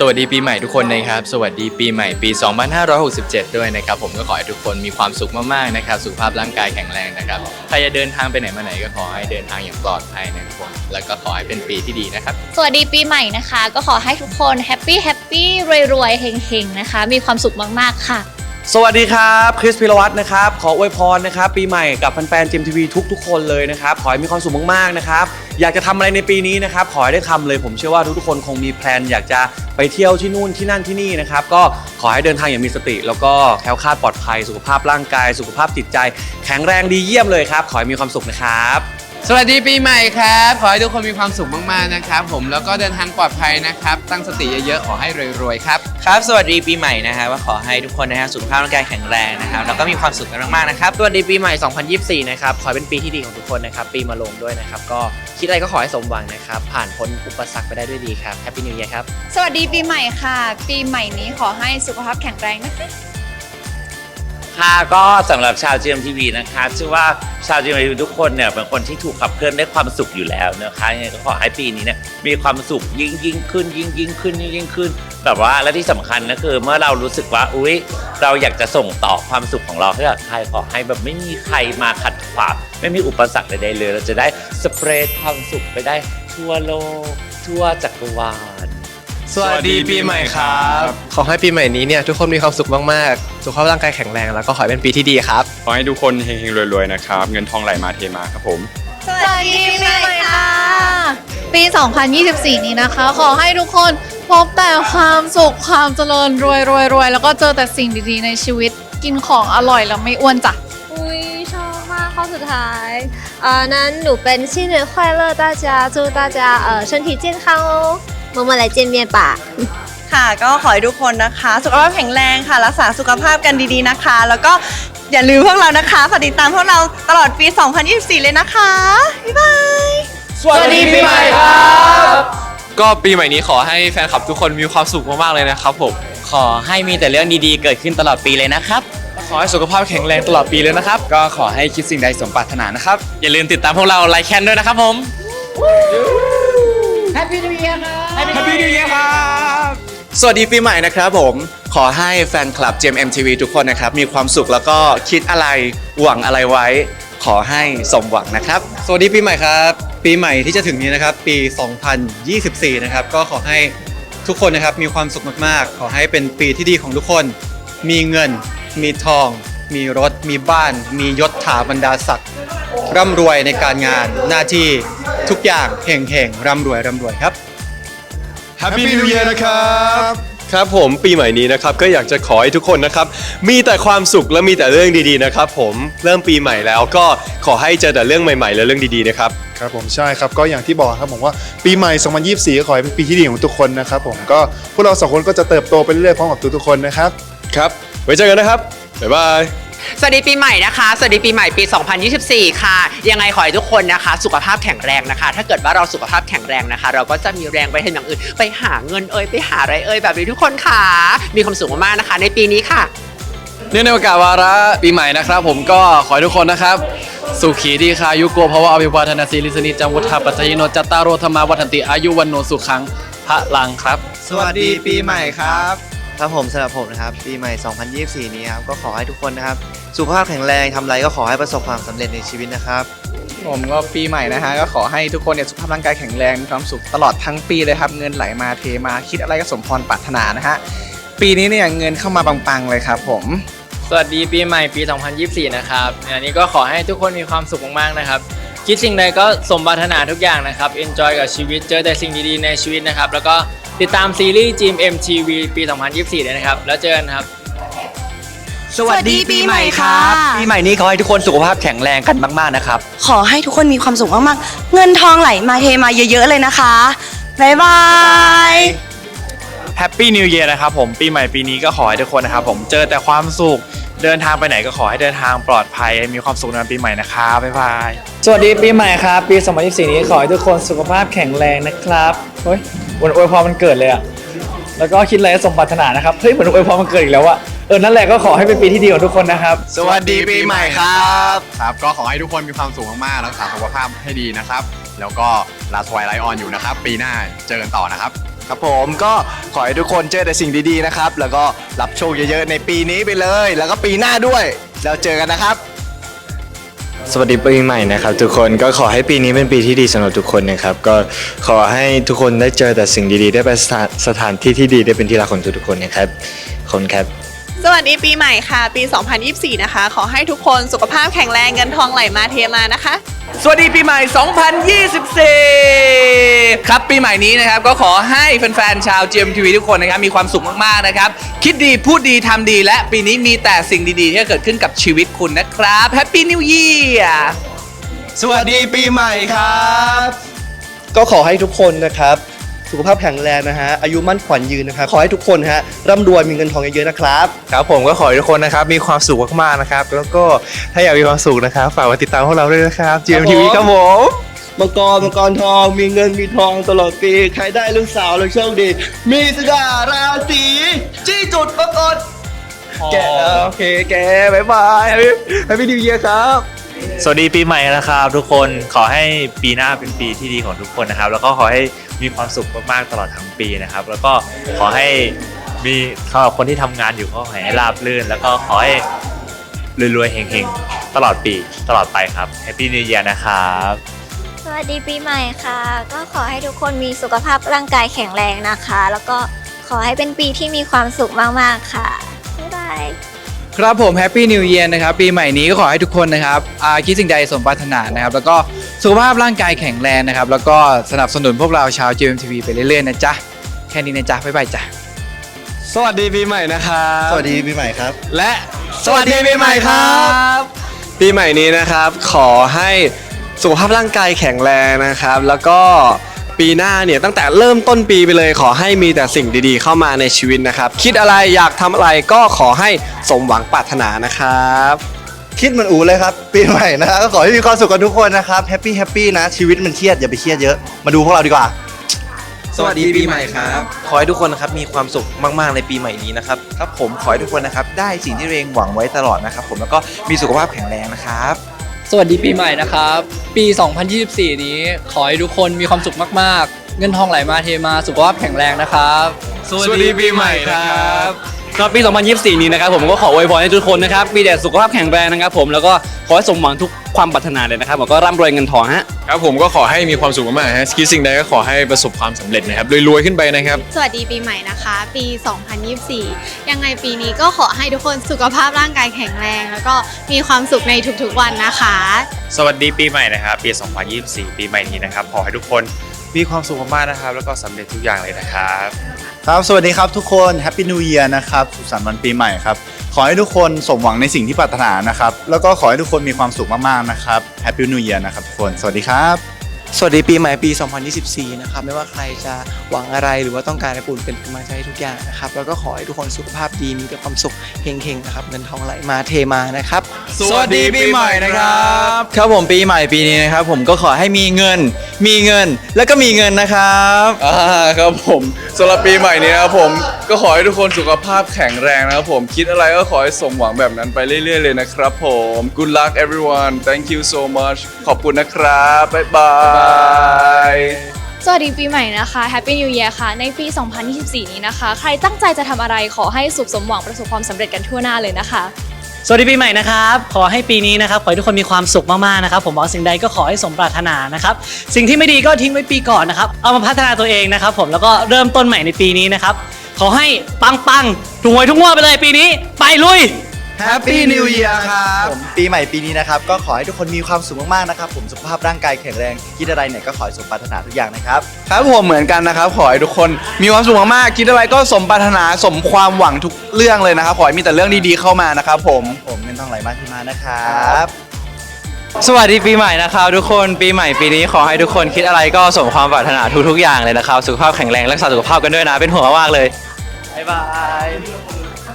สวัสดีปีใหม่ทุกคนนะครับ สวัสดีปีใหม่ปี 2567 ด้วยนะครับ ผมก็ขอให้ทุกคนมีความสุขมากๆนะครับ สุขภาพร่างกายแข็งแรงนะครับใครจะเดินทางไปไหนมาไหนก็ขอให้เดินทางอย่างปลอดภัยนะครับผมแล้วก็ขอให้เป็นปีที่ดีนะครับ สวัสดีปีใหม่นะคะ ก็ขอให้ทุกคนแฮปปี้แฮปปี้รวยๆเฮงๆนะคะ มีความสุขมากๆค่ะ สวัสดีครับคริสพิรวัตรนะครับ ขออวยพรนะครับ ปีใหม่กับแฟนๆจิมทีวีทุกๆคนเลยนะครับขอให้มีความสุขมากๆนะครับ อยากจะทำอะไรในปีนี้นะครับขอให้ได้ทำเลยผมเชื่อว่าทุกๆคนคงมีแพลนอยากจะไปเที่ยวที่นู่นที่นั่นที่นี่นะครับก็ขอให้เดินทางอย่างมีสติ แล้วก็แคล้วคลาดปลอดภัย สุขภาพร่างกาย สุขภาพจิตใจ แข็งแรงดีเยี่ยมเลยครับ ขอให้มีความสุขนะครับ สวัสดีปีใหม่ครับ ขอให้ทุกคนมีความสุขมากๆนะครับ ผมแล้วก็เดินทางปลอดภัยนะครับ ตั้งสติเยอะๆขอให้รวยๆครับ ครับ สวัสดีปีใหม่นะฮะว่าขอให้ทุกคนนะฮะสุขภาพร่างกายแข็งแรงนะครับแล้วก็มีความสุขกันมากๆนะครับสวัสดีปีใหม่ 2024 นะครับ ขอให้เป็นปีที่ดีของทุกคนนะครับ ปีมาลงด้วยนะครับ ก็คิดอะไรก็ขอให้สมหวังนะครับ ผ่านพ้นอุปสรรคไปได้ด้วยดีครับแฮปปี้นิว e ย r ครับ สวัสดีปีใหม่ค่ะ ปีใหม่นี้ขอให้สุขภาพแข็งแรงนะคะ คะก็สำหรับชาว GMTV นะคะชื่อว่าชาว GMTV ทุกคนเนี่ยเป็นคนที่ถูกขับเคลื่อนด้วยความสุขอยู่แล้วนะคะยังไงก็ขอให้ปีนี้เนี่ยมีความสุขยิ่งยิ่งขึ้น ยิ่งยิ่งขึ้นยิ่งยิ่งขึ้นแบบว่าและที่สำคัญนะคือเมื่อเรารู้สึกว่าอุ๊ย เราอยากจะส่งต่อความสุขของเราให้กับใครขอให้แบบไม่มีใครมาขัดขวางไม่มีอุปสรรคใดๆเลย เราจะได้สเปรดความสุขไปได้ทั่วโลกทั่วจักรวาล สวัสดีปีใหม่ครับ ขอให้ปีใหม่นี้เนี่ยทุกคนมีความสุขมากๆ สุขภาพร่างกายแข็งแรง แล้วก็ขอให้เป็นปีที่ดีครับ ขอให้ทุกคนเฮงๆรวยๆนะครับ เงินทองไหลมาเทมาครับผม สวัสดีปีใหม่ค่ะ ปี 2024 นี้นะคะ ขอให้ทุกคนพบแต่ความสุขความเจริญรวยรวยรวยแล้วก็เจอแต่สิ่งดีๆในชีวิต กินของอร่อยแล้วไม่อ้วนจ้ะ อุ้ยชอบมากข้อสุดท้ายเอ่อนั้นหนูเป็น新年快乐大家祝大家呃身体健康哦 พมาลัยเจนเมียนป่า ค่ะ ก็ขอให้ทุกคนนะคะ สุขภาพแข็งแรงค่ะ รักษาสุขภาพกันดีๆนะคะ แล้วก็อย่าลืมพวกเรานะคะติดตามพวกเราตลอดปี 2024 เลยนะคะ บ๊ายบาย สวัสดีปีใหม่ครับ ก็ปีใหม่นี้ขอให้แฟนคลับทุกคนมีความสุขมากๆเลยนะครับผม ขอให้มีแต่เรื่องดีๆ เกิดขึ้นตลอดปีเลยนะครับ ขอให้สุขภาพแข็งแรงตลอดปีเลยนะครับ ก็ขอให้คิดสิ่งใดสมปรารถนานะครับ อย่าลืมติดตามพวกเราไลค์แคนด้วยนะครับผม Happy New Year ครับ สวัสดีปีใหม่นะครับผม ขอให้แฟนคลับ GMMTV ทุกคนนะครับ มีความสุขแล้วก็คิดอะไรหวังอะไรไว้ ขอให้สมหวังนะครับ สวัสดีปีใหม่ครับ ปีใหม่ที่จะถึงนี้นะครับ ปี 2024 นะครับ ก็ขอให้ทุกคนนะครับมีความสุขมากๆ ขอให้เป็นปีที่ดีของทุกคน มีเงิน มีทอง มีรถ มีบ้าน มียศถาบรรดาศักดิ์ร่ำรวยในการงานหน้าที่ ทุกอย่างเห่งๆร่ำรวยร่ำรวยครับ Happy New Year นะครับ ครับผมปีใหม่นี้นะครับก็อยากจะขอให้ทุกคนนะครับ มีแต่ความสุขและมีแต่เรื่องดีๆนะครับผมเริ่มปีใหม่แล้วก็ขอให้เจอแต่เรื่องใหม่ๆ และเรื่องดีๆนะครับ ครับผมใช่ครับก็อย่างที่บอกครับผมว่าปีใหม่ 2024 ก็ขอให้เป็นปีที่ดีของทุกคนนะครับผมก็พวกเราสองคนก็จะเติบโตไปเรื่อยๆพร้อมกับทุกๆคนนะครับ ครับ ไว้เจอกันนะครับ บ๊ายบาย สวัสดีปีใหม่นะคะ สวัสดีปีใหม่ปี 2024 ค่ะ ยังไงขอให้ทุกคนนะคะ สุขภาพแข็งแรงนะคะ ถ้าเกิดว่าเราสุขภาพแข็งแรงนะคะ เราก็จะมีแรงไปทำอย่างอื่น ไปหาเงินเอ่ยไปหาอะไรเอ่ยแบบนี้ทุกคนค่ะ มีความสุขมากๆนะคะ ในปีนี้ค่ะ เนื่องในโอกาสวาระปีใหม่นะครับ ผมก็ขอให้ทุกคนนะครับ สุขีดีคายุโกภาวะอภิวาทนาสีลิสนิจังวุฒาปัจจยโนจัตตารโรธรรมาวัฒนติอายุวันโนสุขังพระลังครับ สวัสดีปีใหม่ครับ ครับผมสำหรับผมนะครับปีใหม่ 2024 นี้ครับก็ขอให้ทุกคนนะครับสุขภาพแข็งแรงทำอะไรก็ขอให้ประสบความสำเร็จในชีวิตนะครับ ผมก็ปีใหม่นะฮะก็ขอให้ทุกคนเนี่ยสุขภาพร่างกายแข็งแรงมีความสุขตลอดทั้งปีเลยครับ เงินไหลมาเทมาคิดอะไรก็สมพรปรารถนานะฮะปีนี้เนี่ยเงินเข้ามาปังๆเลยครับผม สวัสดีปีใหม่ปี 2024 นะครับอันนี้ก็ขอให้ทุกคนมีความสุขมากๆนะครับ คิดสิ่งใดก็สมปรารถนาทุกอย่างนะครับ enjoy กับชีวิต เจอแต่สิ่งดีๆในชีวิตนะครับ แล้วก็ ติดตามซีรีส์ Gym MTV ปี 2024ด้วยนะครับ แล้วเจอกันครับ สวัสดีปีใหม่ครับ ปีใหม่นี้ขอให้ทุกคนสุขภาพแข็งแรงกันมากๆนะครับ ขอให้ทุกคนมีความสุขมากๆ เงินทองไหลมาเทมาเยอะๆเลยนะคะ บ๊ายบาย Happy New Year นะครับผมปีใหม่ปีนี้ก็ขอให้ทุกคนนะครับผมเจอแต่ความสุข เดินทางไปไหนก็ขอให้เดินทางปลอดภัย มีความสุขในวันปีใหม่นะครับบ๊ายบาย สวัสดีปีใหม่ครับ ปี 2024 นี้ขอให้ทุกคนสุขภาพแข็งแรงนะครับเฮ้ย เหมือนอวยพรมันเกิดเลยอะแล้วก็คิดอะไรให้สมปรารถนานะครับ เฮ้ย เหมือนอวยพรมันเกิดอีกแล้วอะเออ นั่นแหละก็ขอให้เป็นปีที่ดีของทุกคนนะครับ สวัสดีปีใหม่ครับครับ ก็ขอให้ทุกคนมีความสุขมากๆรักษาสุขภาพให้ดีนะครับ แล้วก็ลาสวายไลออนอยู่นะครับ ปีหน้าเจอกันต่อนะครับ ครับผมก็ขอให้ทุกคนเจอแต่สิ่งดีๆนะครับ แล้วก็รับโชคเยอะๆในปีนี้ไปเลย แล้วก็ปีหน้าด้วย แล้วเจอกันนะครับ สวัสดีปีใหม่นะครับทุกคนก็ขอให้ปีนี้เป็นปีที่ดีสำหรับทุกคนนะครับ ก็ขอให้ทุกคนได้เจอแต่สิ่งดีๆ ได้ไปสถานสถานที่ที่ดีได้เป็นที่รักของทุกๆคนนะครับขอบคนครับ สวัสดีปีใหม่ค่ะ ปี 2024 นะคะ ขอให้ทุกคนสุขภาพแข็งแรงเงินทองไหลมาเทมานะคะ สวัสดีปีใหม่ 2024 ครับปีใหม่นี้นะครับก็ขอให้แฟนๆ ชาว GMTV ทุกคนนะครับมีความสุขมากๆ นะครับ คิดดีพูดดีทำดีและปีนี้มีแต่สิ่งดีๆ ที่จะเกิดขึ้นกับชีวิตคุณนะครับ Happy New Year สวัสดีปีใหม่ครับ ก็ขอให้ทุกคนนะครับ สุขภาพแข็งแรงนะฮะอายุมั่นขวัญยืนนะครับขอให้ทุกคนฮะร่ำรวยมีเงินทองเยอะๆนะครับครับผมก็ขอให้ทุกคนนะครับมีความสุขมากๆนะครับ แล้วก็ถ้าอยากมีความสุขนะครับ ฝากมาติดตามพวกเราด้วยนะครับ GMTV ครับผมมังกรมังกรทองมีเงินมีทองตลอดปีใครได้ลูกสาวเลยโชคดี มีสง่าราศีจี้จุดปรากฏแกโอเคแกบายบายแฮปปี้นิวเยียร์ครับ สวัสดีปีใหม่นะครับ ทุกคนขอให้ปีหน้าเป็นปีที่ดีของทุกคนนะครับ แล้วก็ขอให้มีความสุขมากๆตลอดทั้งปีนะครับ แล้วก็ขอให้มีสำหรับคนที่ทำงานอยู่ก็ขอให้ราบรื่น แล้วก็ขอให้รวยๆเฮงๆ ตลอดปีตลอดไปครับแฮปปี้นิวเยียร์นะครับ สวัสดีปีใหม่ค่ะ ก็ขอให้ทุกคนมีสุขภาพร่างกายแข็งแรงนะคะ แล้วก็ขอให้เป็นปีที่มีความสุขมากๆค่ะบ๊ายบาย ครับผมแฮปปี้นิวเ a r นะครับปีใหม่นี้ก็ขอให้ทุกคนนะครับอ่าคิดสิ่งใดสมปรารถนานะครับ แล้วก็สุขภาพร่างกายแข็งแรงนะครับ แล้วก็สนับสนุนพวกเราชาว GMTV ไปเรื่อยๆนะจ๊ะ แค่นี้นะจ๊ะ บ๊ายบายจ้ะ สวัสดีปีใหม่นะครับสวัสดีปีใหม่ครับ และสวัสดีปีใหม่ครับปีใหม่นี้นะครับ ขอให้สุขภาพร่างกายแข็งแรงนะครับ แล้วก็ ปีหน้าเนี่ยตั้งแต่เริ่มต้นปีไปเลยขอให้มีแต่สิ่งดีๆ เข้ามาในชีวิตนะครับ คิดอะไรอยากทำอะไรก็ขอให้สมหวังปรารถนานะครับ คิดเหมือนอูเลยครับ ปีใหม่นะฮะก็ขอให้มีความสุขกันทุกคนนะครับแฮปปี้แฮปปี้นะ ชีวิตมันเครียดอย่าไปเครียดเยอะ มาดูพวกเราดีกว่า สวัสดีปีใหม่ครับ ขอให้ทุกคนนะครับมีความสุขมากๆในปีใหม่นี้นะครับครับผมขอให้ทุกคนนะครับได้สิ่งที่ตัวเองหวังไว้ตลอดนะครับผมแล้วก็มีสุขภาพแข็งแรงนะครับ สวัสดีปีใหม่นะครับ ปี 2024 นี้ ขอให้ทุกคนมีความสุขมาก ๆ เงินทองไหลมาเทมา สุขภาพแข็งแรงนะครับ สวัสดีปีใหม่ครับ ครับปี 2024 นี้นะครับผมก็ขออวยพรให้ทุกคนนะครับมีแต่สุขภาพแข็งแรงนะครับผมแล้วก็ขอให้สมหวังทุกความปรารถนาเลยนะครับผมก็ร่ำรวยเงินทองฮะ ครับผมก็ขอให้มีความสุขมากๆฮะคิดสิ่งใดก็ขอให้ประสบความสำเร็จนะครับรวยๆขึ้นไปนะครับ สวัสดีปีใหม่นะคะ ปี 2024 ยังไงปีนี้ก็ขอให้ทุกคนสุขภาพร่างกายแข็งแรง แล้วก็มีความสุขในทุกๆวันนะคะ สวัสดีปีใหม่นะครับ ปี 2024 ปีใหม่นี้นะครับ ขอให้ทุกคนมีความสุขมากๆนะครับ แล้วก็สำเร็จทุกอย่างเลยนะครับ ครับสวัสดีครับทุกคนแฮปปี้ w ู e ย r นะครับสุขสันต์วันปีใหม่ครับขอให้ทุกคนสมหวังในสิ่งที่ปรารถนานะครับแล้วก็ขอให้ทุกคนมีความสุขมากๆนะครับแฮปปี้ w ู e ย r นะครับทุกคนสวัสดีครับ สวัสดีปีใหม่ปี 2024 นะครับ ไม่ว่าใครจะหวังอะไรหรือว่าต้องการให้ปุ่นเป็นกำลังใจให้ทุกอย่างนะครับ แล้วก็ขอให้ทุกคนสุขภาพดีมีแต่ความสุขเฮงๆนะครับเงินทองไหลมาเทมานะครับ สวัสดีปีใหม่นะครับครับผมปีใหม่ปีนี้นะครับ ผมก็ขอให้มีเงิน มีเงินแล้วก็มีเงินนะครับอ่าครับผมสำหรับปีใหม่นี้นะครับผมก็ขอให้ทุกคนสุขภาพแข็งแรงนะครับผมคิดอะไรก็ขอให้สมหวังแบบนั้นไปเรื่อยๆเลยนะครับผม Good luck everyone thank you so much ขอบคุณนะครับบ๊ายบายสวัสดีปีใหม่นะคะ Happy New Year ค่ะ ในปี 2024 นี้นะคะ ใครตั้งใจจะทำอะไรขอให้สุขสมหวังประสบความสำเร็จกันทั่วหน้าเลยนะคะ สวัสดีปีใหม่นะครับ ขอให้ปีนี้นะครับขอให้ทุกคนมีความสุขมากๆนะครับ ผมหวังสิ่งใดก็ขอให้สมปรารถนานะครับ สิ่งที่ไม่ดีก็ทิ้งไว้ปีก่อนนะครับ เอามาพัฒนาตัวเองนะครับ ผมแล้วก็เริ่มต้นใหม่ในปีนี้นะครับ ขอให้ปังๆถูกหวยทุกงวดไปเลยปีนี้ ไปลุย แฮปปี้นิว e ย r ครับผมปีใหม่ปีนี้นะครับ ก็ขอให้ทุกคนมีความสุขมากๆนะครับผมสุขภาพร่างกายแข็งแรงคิดอะไรเนี่ยก็ขอให้สมปรารถนาทุกอย่างนะครับ ครับผมเหมือนกันนะครับ ขอให้ทุกคนมีความสุขมากๆคิดอะไรก็สมปรารถนาสมความหวังทุกเรื่องเลยนะครับ ขอให้มีแต่เรื่องดีๆเข้ามานะครับผมผมเงินทองไหลมาที่มานะครับ สวัสดีปีใหม่นะครับทุกคนปีใหม่ปีนี้ขอให้ทุกคนคิดอะไรก็สมความปรารถนาทุกๆอย่างเลยนะครับสุขภาพแข็งแรงรักษาสุขภาพกันด้วยนะเป็นห่วงมากๆเลยบ๊ายบาย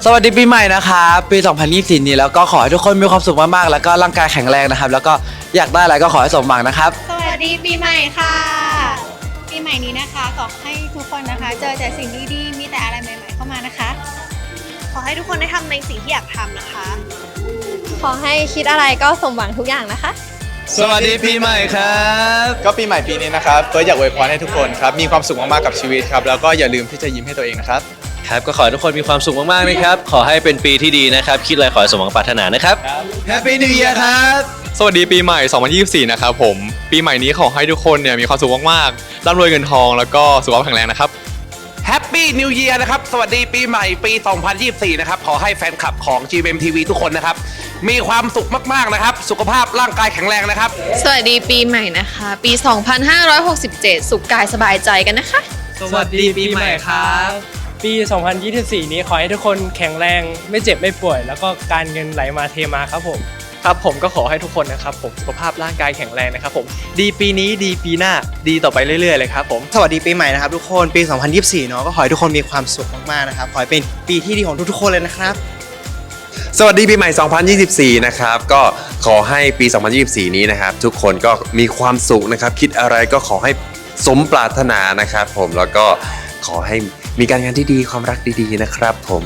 สวัสดีปีใหม่นะครับปี 2024 นี้แล้วก็ขอให้ทุกคนมีความสุขมากๆ แล้วก็ร่างกายแข็งแรงนะครับ แล้วก็อยากได้อะไรก็ขอให้สมหวังนะครับ สวัสดีปีใหม่ค่ะ ปีใหม่นี้นะคะขอให้ทุกคนนะคะ เจอแต่สิ่งดีๆมีแต่อะไรใหม่ๆเข้ามานะคะ ขอให้ทุกคนได้ทำในสิ่งที่อยากทำนะคะ ขอให้คิดอะไรก็สมหวังทุกอย่างนะคะ สวัสดีปีใหม่ครับ ก็ปีใหม่ปีนี้นะครับเฟิร์สอยากอวยพรให้ทุกคนครับ มีความสุขมากๆกับชีวิตครับ แล้วก็อย่าลืมที่จะยิ้มให้ตัวเองนะครับ ครับ ก็ขอให้ทุกคนมีความสุขมากๆนะครับ ขอให้เป็นปีที่ดีนะครับ คิดอะไรขอให้สมหวังปรารถนานะครับ Happy New Year ครับ สวัสดีปีใหม่ 2024 นะครับผม ปีใหม่นี้ขอให้ทุกคนเนี่ยมีความสุขมากๆร่ำรวยเงินทองแล้วก็สุขภาพแข็งแรงนะครับ แฮปปี้นิวเยียร์นะครับ สวัสดีปีใหม่ปี 2024 นะครับ ขอให้แฟนคลับของ GMMTV ทุกคนนะครับ มีความสุขมากๆนะครับ สุขภาพร่างกายแข็งแรงนะครับ สวัสดีปีใหม่นะคะ ปี 2567 สุขกายสบายใจกันนะคะ สวัสดีปีใหม่ครับ ปี 2024 นี้ขอให้ทุกคนแข็งแรงไม่เจ็บไม่ป่วย แล้วก็การเงินไหลมาเทมาครับผมครับผมก็ขอให้ทุกคนนะครับผมสุขภาพร่างกายแข็งแรงนะครับผมดีปีนี้ดีปีหน้าดีต่อไปเรื่อยๆเลยครับผมสวัสดีปีใหม่นะครับทุกคนปี 2024 เนาะก็ขอให้ทุกคนมีความสุขมากๆนะครับขอให้เป็นปีที่ดีของทุกๆคนเลยนะครับ สวัสดีปีใหม่ 2024 นะครับ ก็ขอให้ปี 2024 นี้นะครับ ทุกคนก็มีความสุขนะครับ คิดอะไรก็ขอให้สมปรารถนานะครับ ผมแล้วก็ขอให้ มีการงานที่ดีความรักดีๆนะครับผม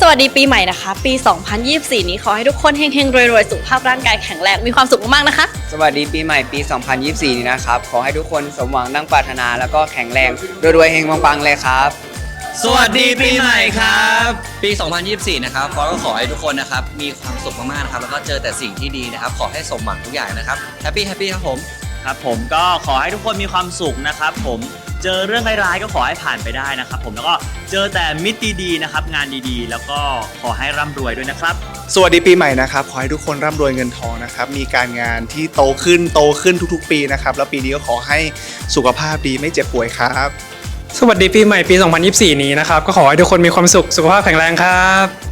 สวัสดีปีใหม่นะคะ ปี 2024 นี้ขอให้ทุกคนเฮงๆรวยๆ สุขภาพร่างกายแข็งแรงมีความสุขมากๆนะคะ สวัสดีปีใหม่ปี 2024 นี้นะครับ ขอให้ทุกคนสมหวังดังปรารถนาแล้วก็แข็งแรงรวยๆเฮงปังๆเลยครับ สวัสดีปีใหม่ครับ ปี 2024 นะครับฟอสก็ขอให้ทุกคนนะครับ มีความสุขมากๆนะครับแล้วก็เจอแต่สิ่งที่ดีนะครับ ขอให้สมหวังทุกอย่างนะครับแฮปปี้แฮปปี้ครับผม ครับผมก็ขอให้ทุกคนมีความสุขนะครับผมเจอเรื่องร้ายๆก็ขอให้ผ่านไปได้นะครับผมแล้วก็เจอแต่มิตรดีๆนะครับงานดีๆ แล้วก็ขอให้ร่ำรวยด้วยนะครับ สวัสดีปีใหม่นะครับ ขอให้ทุกคนร่ำรวยเงินทองนะครับ มีการงานที่โตขึ้นโตขึ้นทุกๆ ปีนะครับ แล้วปีนี้ก็ขอให้สุขภาพดีไม่เจ็บป่วยครับ สวัสดีปีใหม่ปี 2024 นี้นะครับ ก็ขอให้ทุกคนมีความสุขสุขภาพแข็งแรงครับ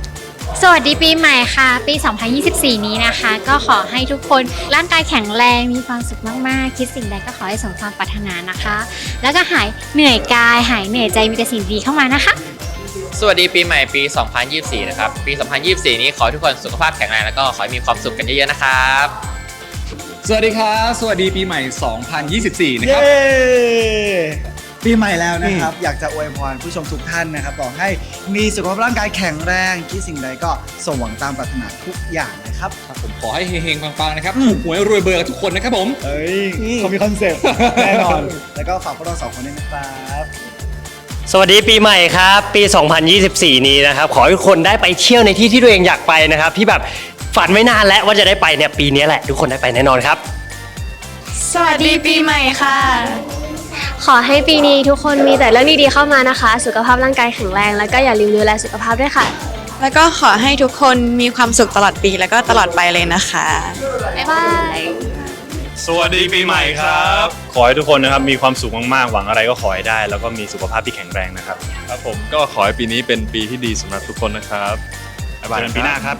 สวัสดีปีใหม่ค่ะ ปี 2024 นี้นะคะ ก็ขอให้ทุกคนร่างกายแข็งแรงมีความสุขมากๆ คิดสิ่งใดก็ขอให้สมความปรารถนานะคะ แล้วก็หายเหนื่อยกาย หายเหนื่อยใจมีแต่สิ่งดีเข้ามานะคะ สวัสดีปีใหม่ปี 2024 นะครับ ปี 2024 นี้ขอให้ทุกคนสุขภาพแข็งแรงแล้วก็ขอให้มีความสุขกันเยอะๆนะครับ สวัสดีครับ สวัสดีปีใหม่ 2024 นะครับ ปีใหม่แล้วนะครับ อยากจะอวยพรผู้ชมทุกท่านนะครับขอให้มีสุขภาพร่างกายแข็งแรงคิดสิ่งใดก็สมหวังตามปรารถนาทุกอย่างนะครับผมขอให้เฮงๆปังๆนะครับถูกหวยรวยเบอร์กับทุกคนนะครับผม เอ้ยเขามีคอนเซ็ปต์แน่นอน แล้วก็ฝากพวกเราสองคนด้วยนะครับสวัสดีปีใหม่ครับ ปี 2024 นี้นะครับ ขอให้ทุกคนได้ไปเที่ยวในที่ที่ตัวเองอยากไปนะครับ ที่แบบฝันไว้นานแล้วว่าจะได้ไปเนี่ยปีนี้แหละ ทุกคนได้ไปแน่นอนครับ สวัสดีปีใหม่ค่ะ ขอให้ปีนี้ทุกคนมีแต่เรื่องดีๆเข้ามานะคะ สุขภาพร่างกายแข็งแรง แล้วก็อย่าลืมดูแลสุขภาพด้วยค่ะ แล้วก็ขอให้ทุกคนมีความสุขตลอดปีแล้วก็ตลอดไปเลยนะคะ บ๊ายบาย สวัสดีปีใหม่ครับ ขอให้ทุกคนนะครับมีความสุขมากๆ หวังอะไรก็ขอให้ได้ แล้วก็มีสุขภาพที่แข็งแรงนะครับ ครับผมก็ขอให้ปีนี้เป็นปีที่ดีสำหรับทุกคนนะครับบ๊ายบายเจอกันปีหน้าครับ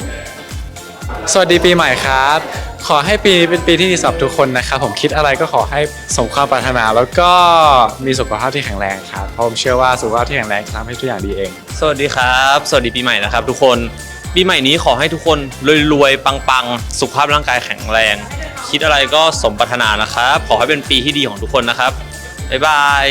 สวัสดีปีใหม่ครับ ขอให้ปีนี้เป็นปีที่ดีสำหรับทุกคนนะครับผมคิดอะไรก็ขอให้สมความปรารถนา แล้วก็มีสุขภาพที่แข็งแรงครับเพราะผมเชื่อว่าสุขภาพที่แข็งแรงจะทำให้ทุกอย่างดีเอง สวัสดีครับ สวัสดีปีใหม่นะครับ ทุกคนปีใหม่นี้ขอให้ทุกคนรวยๆปังๆ สุขภาพร่างกายแข็งแรง คิดอะไรก็สมปรารถนานะครับ ขอให้เป็นปีที่ดีของทุกคนนะครับบ๊ายบาย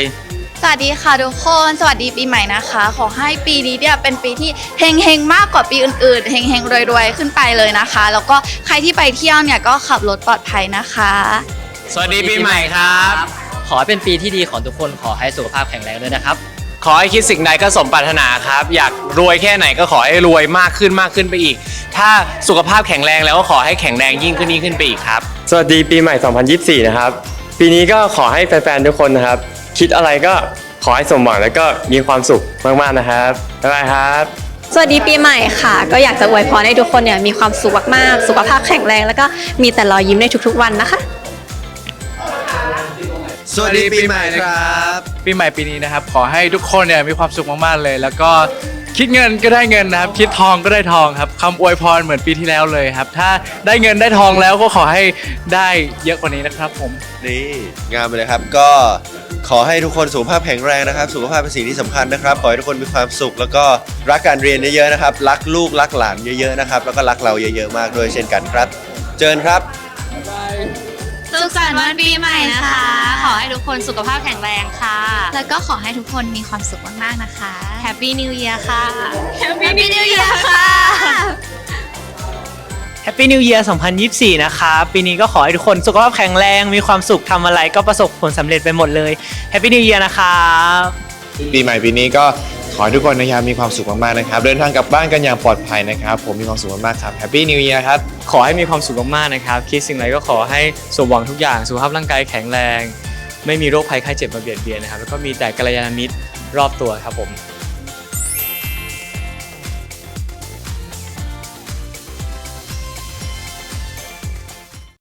สวัสดีค่ะทุกคน สวัสดีปีใหม่นะคะ ขอให้ปีนี้เนี่ยเป็นปีที่เฮงๆมากกว่าปีอื่นๆเฮงๆรวยๆ ขึ้นไปเลยนะคะ แล้วก็ใครที่ไปเที่ยวเนี่ยก็ขับรถปลอดภัยนะคะ สวัสดีปีใหม่ครับ ขอให้เป็นปีที่ดีของทุกคนขอให้สุขภาพแข็งแรงด้วยนะครับ ขอให้คิดสิ่งใดก็สมปรารถนาครับ อยากรวยแค่ไหนก็ขอให้รวยมากขึ้นมากขึ้นไปอีก ถ้าสุขภาพแข็งแรงแล้วก็ขอให้แข็งแรงยิ่งขึ้นยิ่งขึ้นไปอีกครับ สวัสดีปีใหม่ 2024 นะครับ ปีนี้ก็ขอให้แฟนๆ ทุกคนนะครับ คิดอะไรก็ขอให้สมหวังแล้วก็มีความสุขมากๆนะครับบ๊ายบายครับ สวัสดีปีใหม่ค่ะ ก็อยากจะอวยพรให้ทุกคนเนี่ยมีความสุขมากๆ สุขภาพแข็งแรง แล้วก็มีแต่รอยยิ้มในทุกๆวันนะคะ สวัสดีปีใหม่นะครับ ปีใหม่ปีนี้นะครับ ขอให้ทุกคนเนี่ยมีความสุขมากๆเลย แล้วก็คิดเงินก็ได้เงินนะครับ คิดทองก็ได้ทองครับคำอวยพรเหมือนปีที่แล้วเลยครับ ถ้าได้เงินได้ทองแล้วก็ขอให้ได้เยอะกว่านี้นะครับผม นี่งามไปเลยครับก็ ขอให้ทุกคนสุขภาพแข็งแรงนะครับ สุขภาพเป็นสิ่งที่สำคัญนะครับ ขอให้ทุกคนมีความสุข แล้วก็รักการเรียนเยอะๆนะครับ รักลูกรักหลานเยอะๆนะครับ แล้วก็รักเราเยอะๆมากด้วยเช่นกันครับ เจอกันครับสุขสันต์วันปีใหม่นะคะ ขอให้ทุกคนสุขภาพแข็งแรงค่ะ แล้วก็ขอให้ทุกคนมีความสุขมากๆนะคะ Happy New Year ค่ะ Happy New Year ค่ะ Happy New Year 2024 นะครับปีนี้ก็ขอให้ทุกคนสุขภาพแข็งแรง มีความสุขทำอะไรก็ประสบผลสำเร็จไปหมดเลย Happy New Year นะครับปีใหม่ปีนี้ก็ขอให้ทุกคนนะครับมีความสุขมากๆนะครับ เดินทางกลับบ้านกันอย่างปลอดภัยนะครับ ผมมีความสุขมากๆครับ Happy New Year ครับ ขอให้มีความสุขมากๆนะครับ คิดสิ่งใดก็ขอให้สมหวังทุกอย่าง สุขภาพร่างกายแข็งแรง ไม่มีโรคภัยไข้เจ็บมาเบียดเบียนนะครับ แล้วก็มีแต่กัลยาณมิตรรอบตัวครับผม